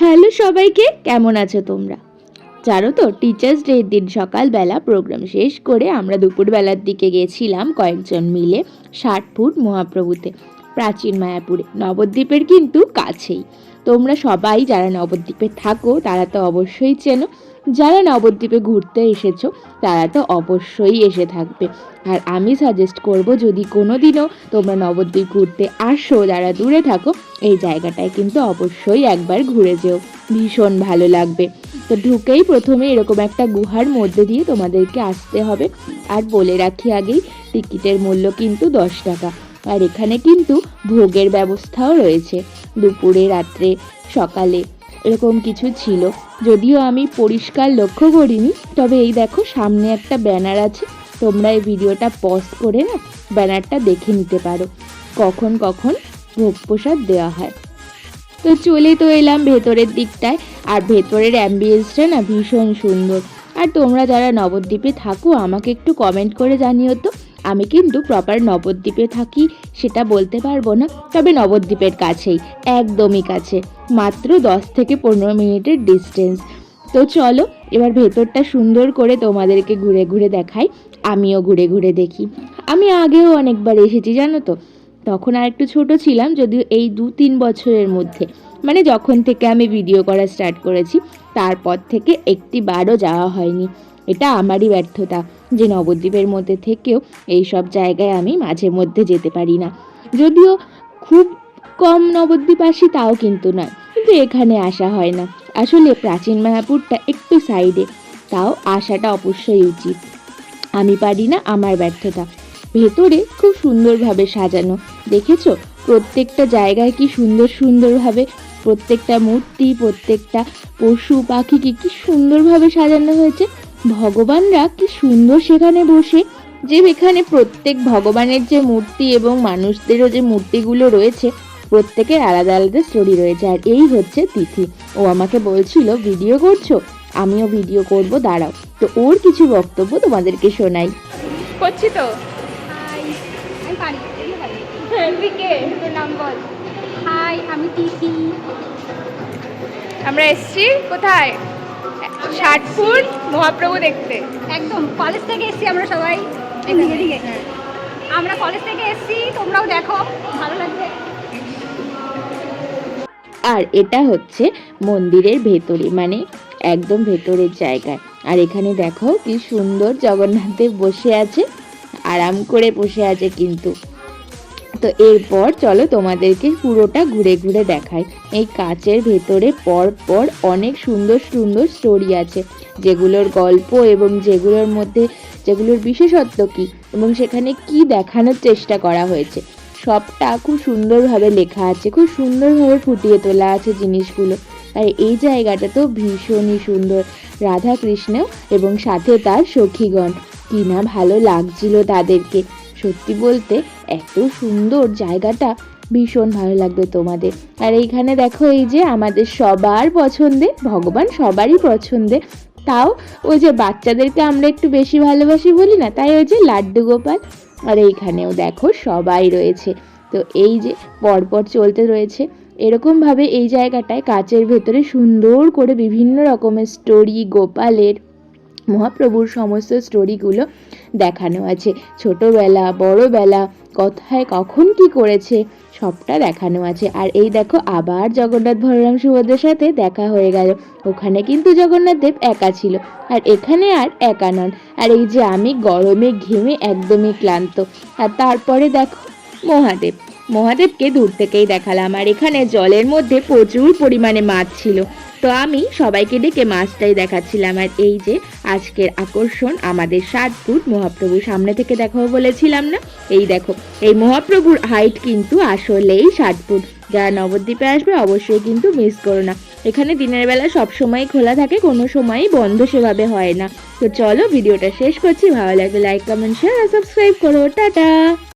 Hello সবাইকে, কেমন আছো তোমরা? জানো তো টিচার্স ডে দিন সকালবেলা প্রোগ্রাম শেষ করে আমরা দুপুরবেলার দিকে গেছিলাম কয়েকজন মিলে ষাট ফুট মহাপ্রভুতে, প্রাচীন মায়াপুরে, নবদ্বীপের কিন্তু কাছেই। তোমরা সবাই যারা নবদ্বীপে থাকো, তারা তো অবশ্যই চেনো যারা নবদ্বীপে ঘুরতে এসেছ, তারা তো অবশ্যই এসে থাকবে। আর আমি সাজেস্ট করব যদি কোনো দিনও তোমরা নবদ্বীপ ঘুরতে আসো, যারা দূরে থাকো, এই জায়গাটায় কিন্তু অবশ্যই একবার ঘুরে যেও। ভীষণ ভালো লাগবে। তো ঢুকেই প্রথমে এরকম একটা গুহার মধ্যে দিয়ে তোমাদেরকে আসতে হবে। আর বলে রাখি আগেই, টিকিটের মূল্য কিন্তু দশ টাকা। আর এখানে কিন্তু ভোগের ব্যবস্থাও রয়েছে। দুপুরে, রাত্রে, সকালে এরকম কিছু ছিল। যদিও আমি পরিষ্কার লক্ষ্য করিনি, তবে এই দেখো সামনে একটা ব্যানার আছে। তোমরা এই ভিডিওটা পজ করে না, ব্যানারটা দেখে নিতে পারো। কখন কখন ভোগ প্রসাদ দেওয়া হয়। তো চলে তো এলাম ভেতরের দিকটায়। আর ভেতরের অ্যাম্বিয়েন্সটা না ভীষণ সুন্দর। আর তোমরা যারা নবদ্বীপে থাকো, আমাকে একটু কমেন্ট করে জানিও তো। আমি কিন্তু প্রপার নবদ্বীপে থাকি, সেটা বলতে পারব না, তবে নবদ্বীপের কাছেই, একদমই কাছে, মাত্র দশ থেকে পনেরো মিনিটের ডিস্টেন্স তো চলো, এবার ভেতরটা সুন্দর করে তোমাদেরকে ঘুরে ঘুরে দেখাই, আমিও ঘুরে ঘুরে দেখি। আমি আগেও অনেকবার এসেছি, জানো তো? তখন আর একটু ছোট ছিলাম, যদিও এই দু তিন বছরের মধ্যে। মানে যখন থেকে আমি ভিডিও করা স্টার্ট করেছি, তারপর থেকে একটি বারও যাওয়া হয়নি। এটা আমারই ব্যর্থতা। যে নবদ্বীপের মধ্যে থেকেও এই সব জায়গায় আমি মাঝে মধ্যে যেতে পারি না। যদিও খুব কম নবদ্বীপ আসি, তাও কিন্তু নয়। কিন্তু এখানে আসা হয় না। আসলে প্রাচীন মায়াপুরটা একটু সাইডে। তাও আসাটা অবশ্যই উচিত। আমি পারি না আমার ব্যর্থতা। ভেতরে খুব সুন্দরভাবে সাজানো। দেখেছ? প্রত্যেকটা জায়গায় কি সুন্দর সুন্দরভাবে প্রত্যেকটা মূর্তি, প্রত্যেকটা পশু পাখিকে কি সুন্দরভাবে সাজানো হয়েছে। ভগবানরা কি সুন্দর সেখানে বসে? যে এখানে প্রত্যেক ভগবানের যে মূর্তি এবং মানুষদেরও যে মূর্তিগুলো রয়েছে প্রত্যেকের আলাদা আলাদা স্টোরি রয়েছে। আর এই হচ্ছে তিথি। ও আমাকে বলছিল ভিডিও করছ? আমিও ভিডিও করব দাঁড়াও। তো ওর কিছু বক্তব্য তোমাদেরকে শোনাই। করছি তো? হাই আমি পারি। এগুলো পারি তুই কে? তোর নাম বল। হাই আমি তিথি। আমরা এসছি। কোথায়? ষাট ফুট মহাপ্রভু দেখতে। একদম কলেজ থেকে এসছি আমরা সবাই। এদিকে। আমরা কলেজ থেকে এসছি তোমরাও দেখো ভালো লাগবে। আর এটা হচ্ছে মন্দিরের ভেতরে মানে একদম ভেতরের জায়গায়। আর এখানে দেখো কি সুন্দর জগন্নাথ দেব বসে আছে আরাম করে বসে আছে কিন্তু। তো এরপর চলো তোমাদেরকে পুরোটা ঘুরে ঘুরে দেখাই। এই কাচের ভেতরে পর পর অনেক সুন্দর সুন্দর স্টোরি আছে, যেগুলোর গল্প এবং যেগুলোর মধ্যে, যেগুলোর বিশেষত্ব কি এবং সেখানে কি দেখানোর চেষ্টা করা হয়েছে। সবটা খুব সুন্দরভাবে লেখা আছে, খুব সুন্দরভাবে ফুটিয়ে তোলা আছে জিনিসগুলো। আর এই জায়গাটা তো ভীষণই সুন্দর রাধা কৃষ্ণ এবং সাথে তার সখীগণ। কি না ভালো লাগছিল তাদেরকে। সত্যি বলতে এত সুন্দর জায়গাটা ভীষণ ভালো লাগবে তোমাদের। আর এইখানে দেখো এই যে আমাদের সবার পছন্দে, ভগবান সবারই পছন্দে। তাও ওই যে বাচ্চাদেরকে আমরা একটু বেশি ভালোবাসি বলি না, তাই ওই যে লাড্ডু গোপাল। আর এইখানেও দেখো সবাই রয়েছে। তো এই যে পরপর চলতে রয়েছে। এরকমভাবে এই জায়গাটায় কাচের ভেতরে সুন্দর করে বিভিন্ন রকমের স্টোরি গোপালের মহাপ্রভুর সমস্ত স্টোরিগুলো দেখানো আছে। ছোটোবেলা, বড়বেলা, কথায় কখন কি করেছে সবটা দেখানো আছে। আর এই দেখো, আবার জগন্নাথ বলরাম সুভদ্রের সাথে দেখা হয়ে গেল। ওখানে কিন্তু জগন্নাথ দেব একা ছিল, আর এখানে আর একা নন। আর এই যে আমি গরমে ঘেমে একদমই ক্লান্ত। আর তারপরে দেখো, মহাদেব। মহাদেবকে দূর থেকেই দেখালাম। আর এখানে জলের মধ্যে প্রচুর পরিমাণে মাছ ছিল। তো আমি সবাইকে ডেকে মাছটাই দেখাচ্ছিলাম আর এই যে আজকের আকর্ষণ আমাদের ষাট ফুট মহাপ্রভু সামনে থেকে দেখাবো বলেছিলাম না? এই দেখো, এই মহাপ্রভুর হাইট কিন্তু আসলেই ষাট ফুট যারা নবদ্বীপে আসবে অবশ্যই কিন্তু মিস করো না। এখানে দিনের বেলা সব সময় খোলা থাকে, কোনো সময়ই বন্ধ সেভাবে হয় না। তো চলো ভিডিওটা শেষ করছি, ভালো লাগলে লাইক কমেন্ট শেয়ার আর সাবস্ক্রাইব করো। টাটা!